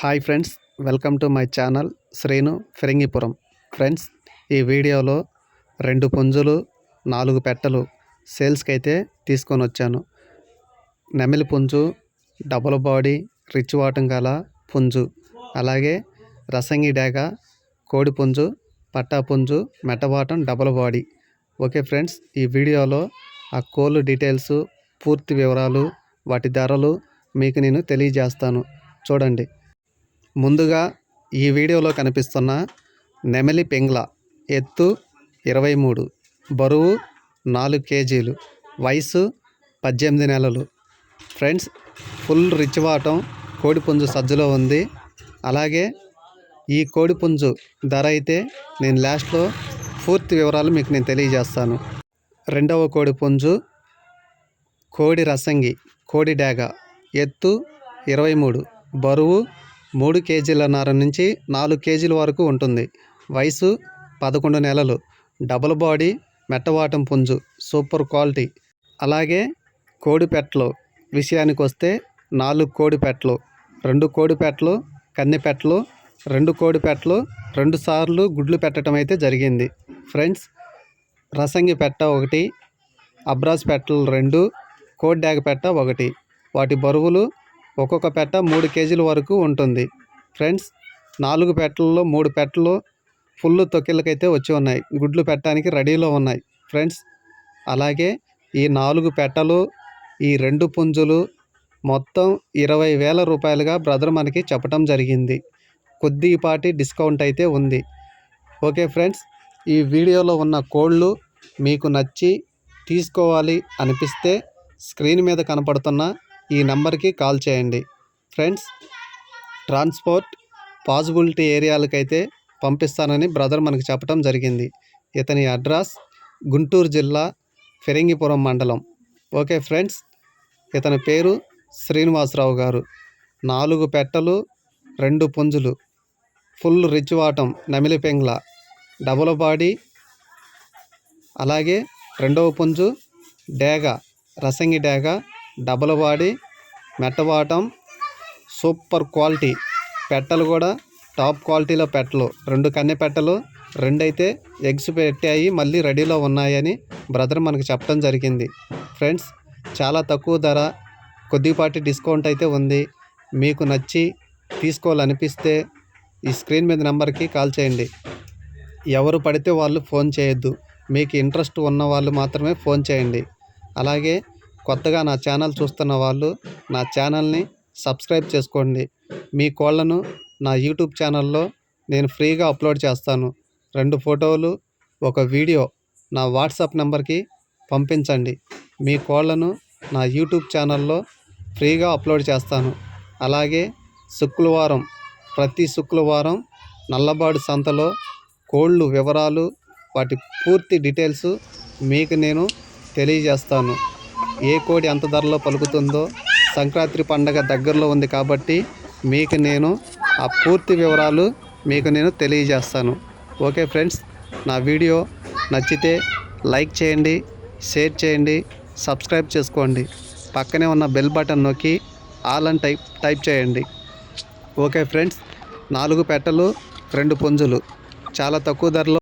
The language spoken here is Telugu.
Hi friends welcome to my channel Srinu Phirangipuram. Friends ఈ వీడియోలో రెండు పుంజులు నాలుగు పెట్టలు సేల్స్కి అయితే తీసుకొని వచ్చాను నెమిలి పుంజు డబుల్ బాడీ రిచ్ వాటం గల పుంజు అలాగే రసంగి డేగ కోడి పుంజు పట్టా పుంజు మెటబాటం డబుల్ బాడీ. ఓకే ఫ్రెండ్స్ ఈ వీడియోలో ఆ కోళ్ళు డీటెయిల్స్ పూర్తి వివరాలు వాటి ధరలు మీకు నేను తెలియజేస్తాను. చూడండి. ముందుగా ఈ వీడియోలో కనిపిస్తున్న నెమలి పెంగ్ల ఎత్తు ఇరవై మూడు బరువు నాలుగు కేజీలు వయసు పద్దెనిమిది నెలలు. ఫ్రెండ్స్ ఫుల్ రిచ్ వాటం కోడిపుంజు సజ్జలో ఉంది. అలాగే ఈ కోడిపుంజు ధర అయితే నేను లాస్ట్లో పూర్తి వివరాలు మీకు నేను తెలియజేస్తాను. రెండవ కోడిపుంజు కోడి రసంగి కోడి డేగ ఎత్తు ఇరవై మూడు బరువు మూడు కేజీలన్నర నుంచి నాలుగు కేజీల వరకు ఉంటుంది. వయసు పదకొండు నెలలు. డబుల్ బాడీ మెట్టవాటం పుంజు సూపర్ క్వాలిటీ. అలాగే కోడి పెట్టలు. విషయానికి వస్తే నాలుగు కోడి పెట్టలు రెండు కోడి పెట్టలు పెట్టలు రెండు కోడి పెట్టలు రెండు సార్లు గుడ్లు పెట్టడం అయితే జరిగింది. ఫ్రెండ్స్ రసంగి పెట్ట ఒకటి అబ్రాస్ పెట్టలు రెండు కోడి డాగ పెట్ట ఒకటి. వాటి బరువులు ఒక్కొక్క పెట్ట మూడు కేజీల వరకు ఉంటుంది. ఫ్రెండ్స్ నాలుగు పెట్టలలో మూడు పెట్టలు ఫుల్ తొక్కిళ్ళకైతే వచ్చి ఉన్నాయి. గుడ్లు పెట్టడానికి రెడీలో ఉన్నాయి. ఫ్రెండ్స్ అలాగే ఈ నాలుగు పెట్టలు ఈ రెండు పుంజులు మొత్తం ఇరవై వేల రూపాయలుగా బ్రదర్ మనకి చెప్పడం జరిగింది. కొద్దిపాటి డిస్కౌంట్ అయితే ఉంది. ఓకే ఫ్రెండ్స్ ఈ వీడియోలో ఉన్న కోళ్ళు మీకు నచ్చి తీసుకోవాలి అనిపిస్తే స్క్రీన్ మీద కనపడుతున్న ఈ నెంబర్కి కాల్ చేయండి. ఫ్రెండ్స్ ట్రాన్స్పోర్ట్ పాజిబిలిటీ ఏరియాలకైతే పంపిస్తానని బ్రదర్ మనకు చెప్పడం జరిగింది. ఇతని అడ్రస్ గుంటూరు జిల్లా ఫిరంగిపురం మండలం. ఓకే ఫ్రెండ్స్ ఇతని పేరు శ్రీనివాసరావు గారు. నాలుగు పెట్టలు రెండు పుంజులు. ఫుల్ రిచ్ వాటం నమిలి పెంగ్ల డబుల్ బాడీ అలాగే రెండవ పుంజు డేగ రసంగి డేగ డబల్ బాడీ మెట్టవాటం సూపర్ క్వాలిటీ. పెట్టలు కూడా టాప్ క్వాలిటీలో పెట్టలు. రెండు కన్నె పెట్టలు రెండైతే ఎగ్స్ పెట్టాయి మళ్ళీ రెడీలో ఉన్నాయని బ్రదర్ మనకు చెప్పడం జరిగింది. ఫ్రెండ్స్ చాలా తక్కువ ధర కొద్దిపాటి డిస్కౌంట్ అయితే ఉంది. మీకు నచ్చి తీసుకోవాలనిపిస్తే ఈ స్క్రీన్ మీద నెంబర్కి కాల్ చేయండి. ఎవరు పడితే వాళ్ళు ఫోన్ చేయొద్దు. మీకు ఇంట్రెస్ట్ ఉన్న వాళ్ళు మాత్రమే ఫోన్ చేయండి. అలాగే కొత్తగా నా ఛానల్ చూస్తున్న వాళ్ళు నా ఛానల్ని సబ్స్క్రైబ్ చేసుకోండి. మీ కోళ్ళను నా యూట్యూబ్ ఛానల్లో నేను ఫ్రీగా అప్లోడ్ చేస్తాను. రెండు ఫోటోలు ఒక వీడియో నా వాట్సాప్ నెంబర్కి పంపించండి. మీ కోళ్ళను నా యూట్యూబ్ ఛానల్లో ఫ్రీగా అప్లోడ్ చేస్తాను. అలాగే శుక్రవారం ప్రతి శుక్రవారం నల్లబాడు సంతలో కోళ్ళు వివరాలు వాటి పూర్తి డీటెయిల్స్ మీకు నేను తెలియజేస్తాను. ఏ కోడి ఎంత ధరలో పలుకుతుందో సంక్రాంతి పండగ దగ్గరలో ఉంది కాబట్టి మీకు నేను ఆ పూర్తి వివరాలు మీకు నేను తెలియజేస్తాను. ఓకే ఫ్రెండ్స్ నా వీడియో నచ్చితే లైక్ చేయండి షేర్ చేయండి సబ్స్క్రైబ్ చేసుకోండి. పక్కనే ఉన్న బెల్ బటన్ నొక్కి ఆల్ అని టైప్ టైప్ చేయండి. ఓకే ఫ్రెండ్స్ నాలుగు పెట్టలు రెండు పుంజులు. చాలా తక్కువ ధరలో